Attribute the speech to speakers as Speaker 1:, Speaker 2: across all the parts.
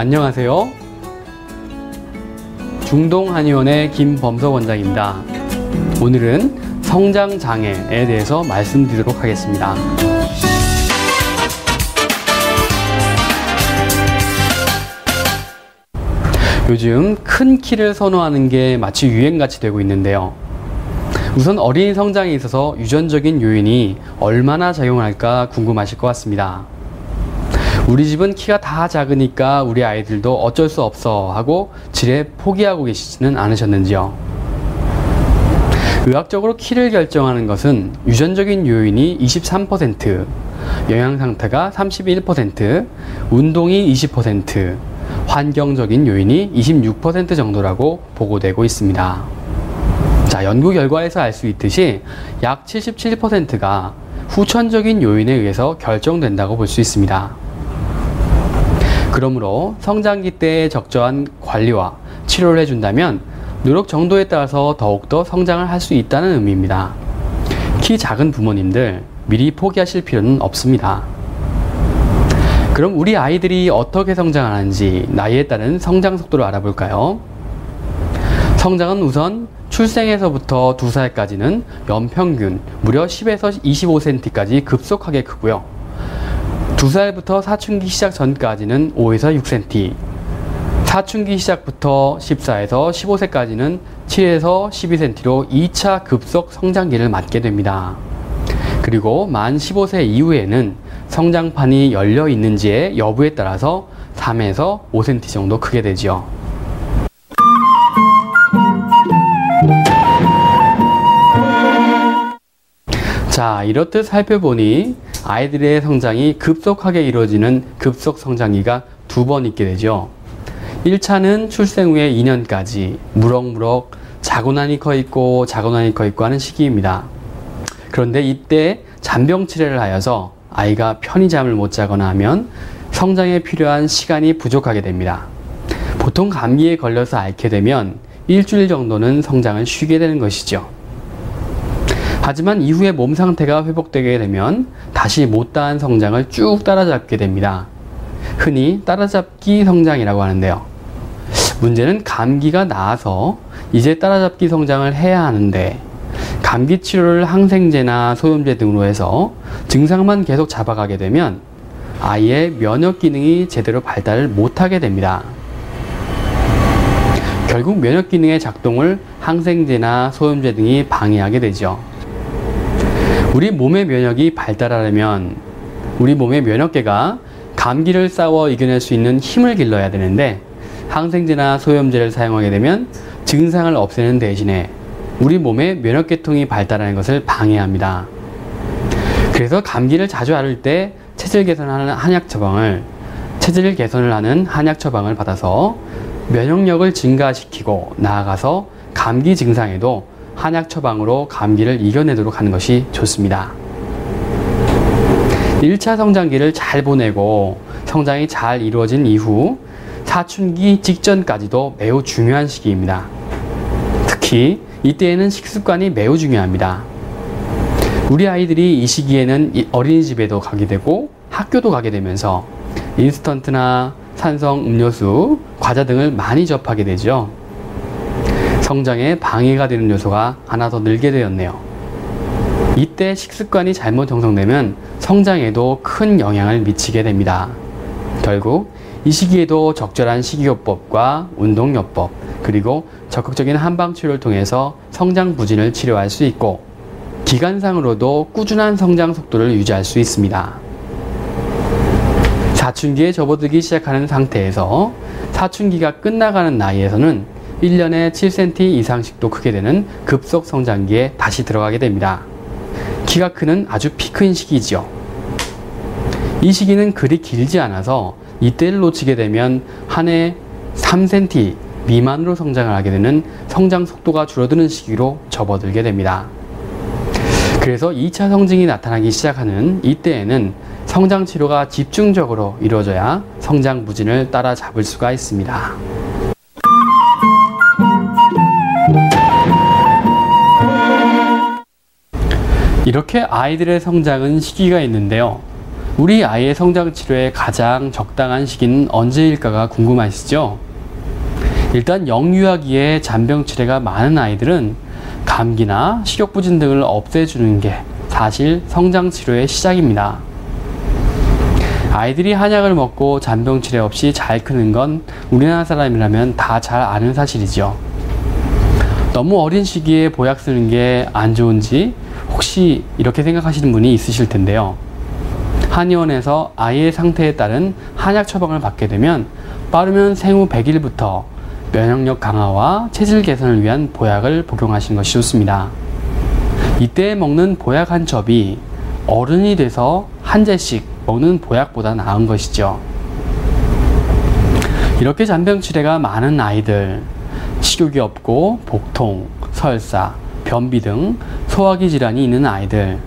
Speaker 1: 안녕하세요. 중동한의원의 김범석 원장입니다. 오늘은 성장장애에 대해서 말씀드리도록 하겠습니다. 요즘 큰 키를 선호하는 게 마치 유행같이 되고 있는데요. 우선 어린이 성장에 있어서 유전적인 요인이 얼마나 작용할까 궁금하실 것 같습니다. 우리 집은 키가 다 작으니까 우리 아이들도 어쩔 수 없어 하고 지레 포기하고 계시지는 않으셨는지요? 의학적으로 키를 결정하는 것은 유전적인 요인이 23%, 영양 상태가 31%, 운동이 20%, 환경적인 요인이 26% 정도라고 보고되고 있습니다. 자, 연구 결과에서 알 수 있듯이 약 77%가 후천적인 요인에 의해서 결정된다고 볼 수 있습니다. 그러므로 성장기 때의 적절한 관리와 치료를 해준다면 노력 정도에 따라서 더욱더 성장을 할 수 있다는 의미입니다. 키 작은 부모님들 미리 포기하실 필요는 없습니다. 그럼 우리 아이들이 어떻게 성장하는지 나이에 따른 성장 속도를 알아볼까요? 성장은 우선 출생에서부터 2살까지는 연평균 무려 10에서 25cm까지 급속하게 크고요. 2살부터 사춘기 시작 전까지는 5에서 6cm, 사춘기 시작부터 14에서 15세까지는 7에서 12cm로 2차 급속 성장기를 맞게 됩니다. 그리고 만 15세 이후에는 성장판이 열려 있는지의 여부에 따라서 3에서 5cm 정도 크게 되죠. 자, 이렇듯 살펴보니 아이들의 성장이 급속하게 이루어지는 급속 성장기가 두 번 있게 되죠. 1차는 출생 후에 2년까지 무럭무럭 자고나니 커 있고 자고나니 커 있고 하는 시기입니다. 그런데 이때 잔병 치레를 하여서 아이가 편히 잠을 못 자거나 하면 성장에 필요한 시간이 부족하게 됩니다. 보통 감기에 걸려서 앓게 되면 일주일 정도는 성장을 쉬게 되는 것이죠. 하지만 이후에 몸 상태가 회복되게 되면 다시 못다한 성장을 쭉 따라잡게 됩니다. 흔히 따라잡기 성장이라고 하는데요. 문제는 감기가 나아서 이제 따라잡기 성장을 해야 하는데 감기 치료를 항생제나 소염제 등으로 해서 증상만 계속 잡아가게 되면 아이의 면역 기능이 제대로 발달을 못하게 됩니다. 결국 면역 기능의 작동을 항생제나 소염제 등이 방해하게 되죠. 우리 몸의 면역이 발달하려면 우리 몸의 면역계가 감기를 싸워 이겨낼 수 있는 힘을 길러야 되는데 항생제나 소염제를 사용하게 되면 증상을 없애는 대신에 우리 몸의 면역계통이 발달하는 것을 방해합니다. 그래서 감기를 자주 앓을 때 체질 개선하는 한약 처방을 체질 개선을 하는 한약 처방을 받아서 면역력을 증가시키고 나아가서 감기 증상에도 한약 처방으로 감기를 이겨내도록 하는 것이 좋습니다. 1차 성장기를 잘 보내고 성장이 잘 이루어진 이후 사춘기 직전까지도 매우 중요한 시기입니다. 특히 이때에는 식습관이 매우 중요합니다. 우리 아이들이 이 시기에는 어린이집에도 가게 되고 학교도 가게 되면서 인스턴트나 산성 음료수, 과자 등을 많이 접하게 되죠. 성장에 방해가 되는 요소가 하나 더 늘게 되었네요. 이때 식습관이 잘못 형성되면 성장에도 큰 영향을 미치게 됩니다. 결국 이 시기에도 적절한 식이요법과 운동요법, 그리고 적극적인 한방 치료를 통해서 성장 부진을 치료할 수 있고 기간상으로도 꾸준한 성장 속도를 유지할 수 있습니다. 사춘기에 접어들기 시작하는 상태에서 사춘기가 끝나가는 나이에서는 1년에 7cm 이상씩도 크게 되는 급속 성장기에 다시 들어가게 됩니다. 키가 크는 아주 피 큰 시기지요. 이 시기는 그리 길지 않아서 이때를 놓치게 되면 한 해 3cm 미만으로 성장을 하게 되는 성장 속도가 줄어드는 시기로 접어들게 됩니다. 그래서 2차 성징이 나타나기 시작하는 이때에는 성장 치료가 집중적으로 이루어져야 성장 부진을 따라잡을 수가 있습니다. 이렇게 아이들의 성장은 시기가 있는데요. 우리 아이의 성장 치료에 가장 적당한 시기는 언제일까가 궁금하시죠? 일단 영유아기에 잔병 치레가 많은 아이들은 감기나 식욕부진 등을 없애주는 게 사실 성장 치료의 시작입니다. 아이들이 한약을 먹고 잔병 치레 없이 잘 크는 건 우리나라 사람이라면 다 잘 아는 사실이죠. 너무 어린 시기에 보약 쓰는 게 안 좋은지 혹시 이렇게 생각하시는 분이 있으실 텐데요. 한의원에서 아이의 상태에 따른 한약 처방을 받게 되면 빠르면 생후 100일부터 면역력 강화와 체질 개선을 위한 보약을 복용하시는 것이 좋습니다. 이때 먹는 보약 한 첩이 어른이 돼서 한 재씩 먹는 보약보다 나은 것이죠. 이렇게 잔병 치레가 많은 아이들, 식욕이 없고 복통, 설사, 변비 등 소화기 질환이 있는 아이들,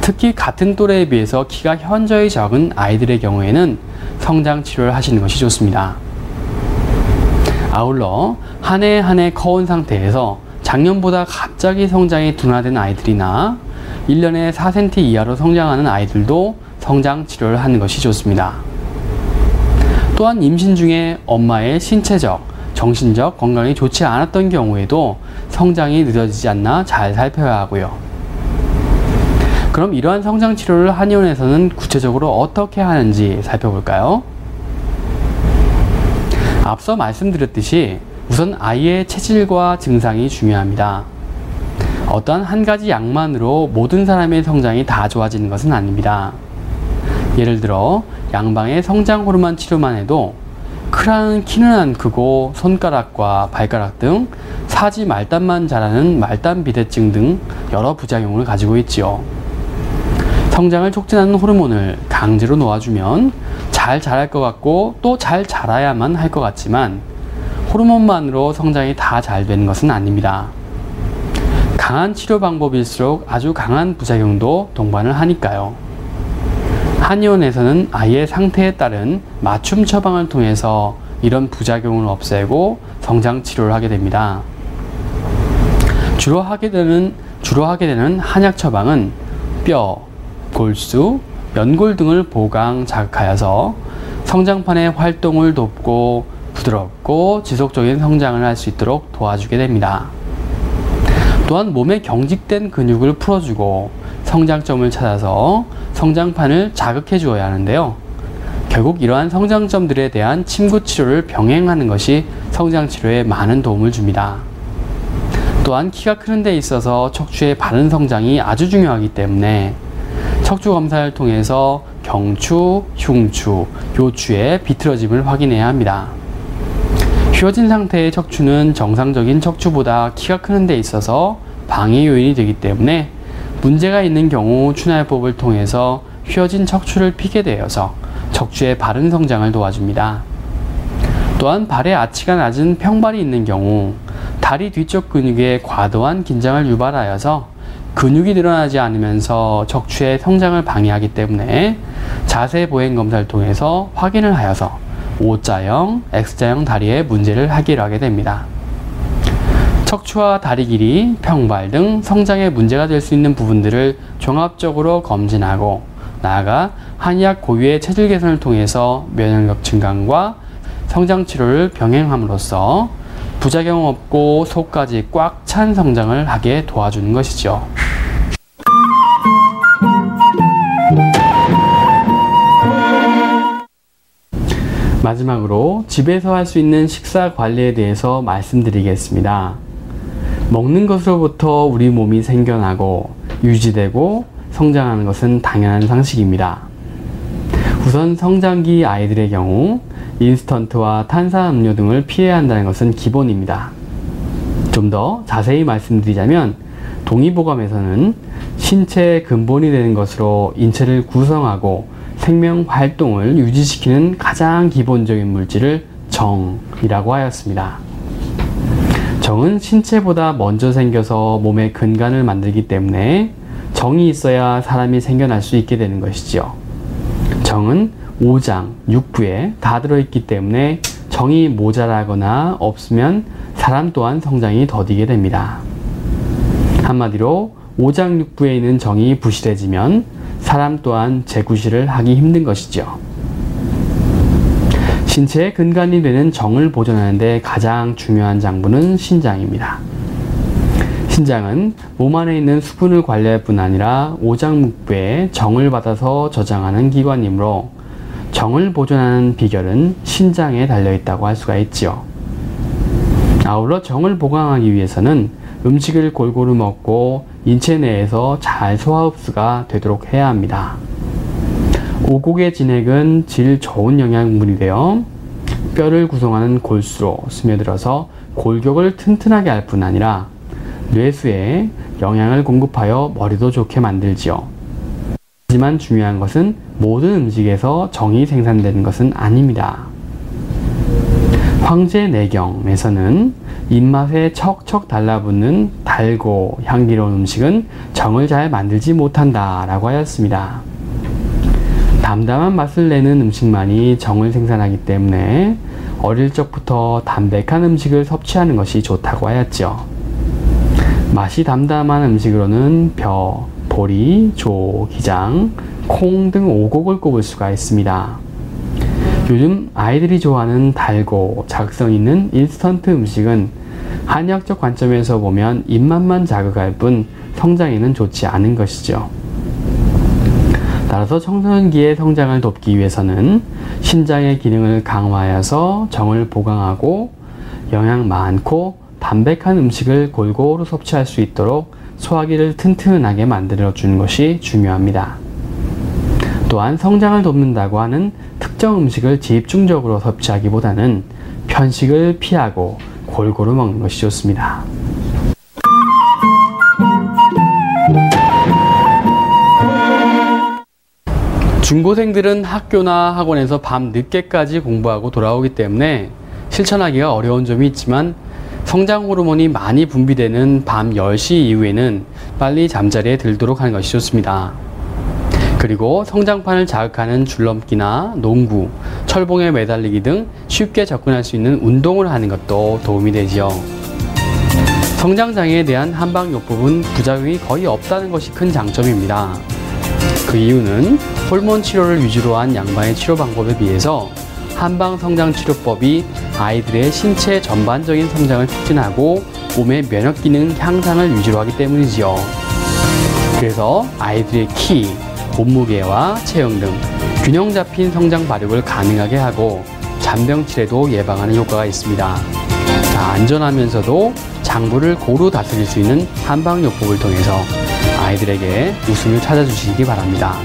Speaker 1: 특히 같은 또래에 비해서 키가 현저히 적은 아이들의 경우에는 성장 치료를 하시는 것이 좋습니다. 아울러 한 해 한 해 커온 상태에서 작년보다 갑자기 성장이 둔화된 아이들이나 1년에 4cm 이하로 성장하는 아이들도 성장 치료를 하는 것이 좋습니다. 또한 임신 중에 엄마의 신체적, 정신적 건강이 좋지 않았던 경우에도 성장이 늦어지지 않나 잘 살펴야 하고요. 그럼 이러한 성장 치료를 한의원에서는 구체적으로 어떻게 하는지 살펴볼까요? 앞서 말씀드렸듯이 우선 아이의 체질과 증상이 중요합니다. 어떠한 한 가지 약만으로 모든 사람의 성장이 다 좋아지는 것은 아닙니다. 예를 들어 양방의 성장 호르몬 치료만 해도 크라는 키는 안 크고 손가락과 발가락 등 사지 말단만 자라는 말단 비대증 등 여러 부작용을 가지고 있지요. 성장을 촉진하는 호르몬을 강제로 놓아주면 잘 자랄 것 같고 또 잘 자라야만 할 것 같지만 호르몬만으로 성장이 다 잘 되는 것은 아닙니다. 강한 치료 방법일수록 아주 강한 부작용도 동반을 하니까요. 한의원에서는 아이의 상태에 따른 맞춤 처방을 통해서 이런 부작용을 없애고 성장 치료를 하게 됩니다. 주로 하게 되는 주로 하게 되는 한약 처방은 뼈, 골수, 연골 등을 보강 자극하여서 성장판의 활동을 돕고 부드럽고 지속적인 성장을 할 수 있도록 도와주게 됩니다. 또한 몸에 경직된 근육을 풀어주고 성장점을 찾아서 성장판을 자극해 주어야 하는데요. 결국 이러한 성장점들에 대한 침구 치료를 병행하는 것이 성장 치료에 많은 도움을 줍니다. 또한 키가 크는 데 있어서 척추의 바른 성장이 아주 중요하기 때문에 척추 검사를 통해서 경추, 흉추, 요추의 비틀어짐을 확인해야 합니다. 휘어진 상태의 척추는 정상적인 척추보다 키가 크는 데 있어서 방해 요인이 되기 때문에 문제가 있는 경우 추나요법을 통해서 휘어진 척추를 피게 되어서 척추의 바른 성장을 도와줍니다. 또한 발의 아치가 낮은 평발이 있는 경우 다리 뒤쪽 근육에 과도한 긴장을 유발하여서 근육이 늘어나지 않으면서 척추의 성장을 방해하기 때문에 자세 보행 검사를 통해서 확인을 하여서 O자형, X자형 다리에 문제를 해결하게 됩니다. 척추와 다리 길이, 평발 등 성장에 문제가 될 수 있는 부분들을 종합적으로 검진하고 나아가 한의학 고유의 체질 개선을 통해서 면역력 증강과 성장 치료를 병행함으로써 부작용 없고 속까지 꽉 찬 성장을 하게 도와주는 것이죠. 마지막으로 집에서 할 수 있는 식사 관리에 대해서 말씀드리겠습니다. 먹는 것으로부터 우리 몸이 생겨나고 유지되고 성장하는 것은 당연한 상식입니다. 우선 성장기 아이들의 경우 인스턴트와 탄산음료 등을 피해야 한다는 것은 기본입니다. 좀 더 자세히 말씀드리자면 동의보감에서는 신체의 근본이 되는 것으로 인체를 구성하고 생명 활동을 유지시키는 가장 기본적인 물질을 정이라고 하였습니다. 정은 신체보다 먼저 생겨서 몸의 근간을 만들기 때문에 정이 있어야 사람이 생겨날 수 있게 되는 것이죠. 정은 5장, 6부에 다 들어있기 때문에 정이 모자라거나 없으면 사람 또한 성장이 더디게 됩니다. 한마디로 5장 6부에 있는 정이 부실해지면 사람 또한 재구실을 하기 힘든 것이죠. 신체의 근간이 되는 정을 보존하는데 가장 중요한 장부는 신장입니다. 신장은 몸 안에 있는 수분을 관리할 뿐 아니라 오장육부에 정을 받아서 저장하는 기관이므로 정을 보존하는 비결은 신장에 달려 있다고 할 수가 있지요. 아울러 정을 보강하기 위해서는 음식을 골고루 먹고 인체 내에서 잘 소화 흡수가 되도록 해야 합니다. 오곡의 진액은 질 좋은 영양분이 되어 뼈를 구성하는 골수로 스며들어서 골격을 튼튼하게 할 뿐 아니라 뇌수에 영양을 공급하여 머리도 좋게 만들지요. 하지만 중요한 것은 모든 음식에서 정이 생산되는 것은 아닙니다. 황제 내경에서는 입맛에 척척 달라붙는 달고 향기로운 음식은 정을 잘 만들지 못한다 라고 하였습니다. 담담한 맛을 내는 음식만이 정을 생산하기 때문에 어릴 적부터 담백한 음식을 섭취하는 것이 좋다고 하였죠. 맛이 담담한 음식으로는 벼, 보리, 조, 기장, 콩등 오곡을 꼽을 수가 있습니다. 요즘 아이들이 좋아하는 달고 자극성 있는 인스턴트 음식은 한의학적 관점에서 보면 입맛만 자극할 뿐 성장에는 좋지 않은 것이죠. 따라서 청소년기의 성장을 돕기 위해서는 신장의 기능을 강화하여서 정을 보강하고 영양 많고 담백한 음식을 골고루 섭취할 수 있도록 소화기를 튼튼하게 만들어 주는 것이 중요합니다. 또한 성장을 돕는다고 하는 특정 음식을 집중적으로 섭취하기보다는 편식을 피하고 골고루 먹는 것이 좋습니다. 중고생들은 학교나 학원에서 밤 늦게까지 공부하고 돌아오기 때문에 실천하기가 어려운 점이 있지만 성장 호르몬이 많이 분비되는 밤 10시 이후에는 빨리 잠자리에 들도록 하는 것이 좋습니다. 그리고 성장판을 자극하는 줄넘기나 농구, 철봉에 매달리기 등 쉽게 접근할 수 있는 운동을 하는 것도 도움이 되지요. 성장장애에 대한 한방요법은 부작용이 거의 없다는 것이 큰 장점입니다. 그 이유는 호르몬 치료를 위주로 한 양방의 치료 방법에 비해서 한방 성장 치료법이 아이들의 신체 전반적인 성장을 촉진하고 몸의 면역 기능 향상을 위주로 하기 때문이지요. 그래서 아이들의 키, 몸무게와 체형 등 균형 잡힌 성장 발육을 가능하게 하고 잔병치레도 예방하는 효과가 있습니다. 자, 안전하면서도 장부를 고루 다스릴 수 있는 한방요법을 통해서 아이들에게 웃음을 찾아주시기 바랍니다.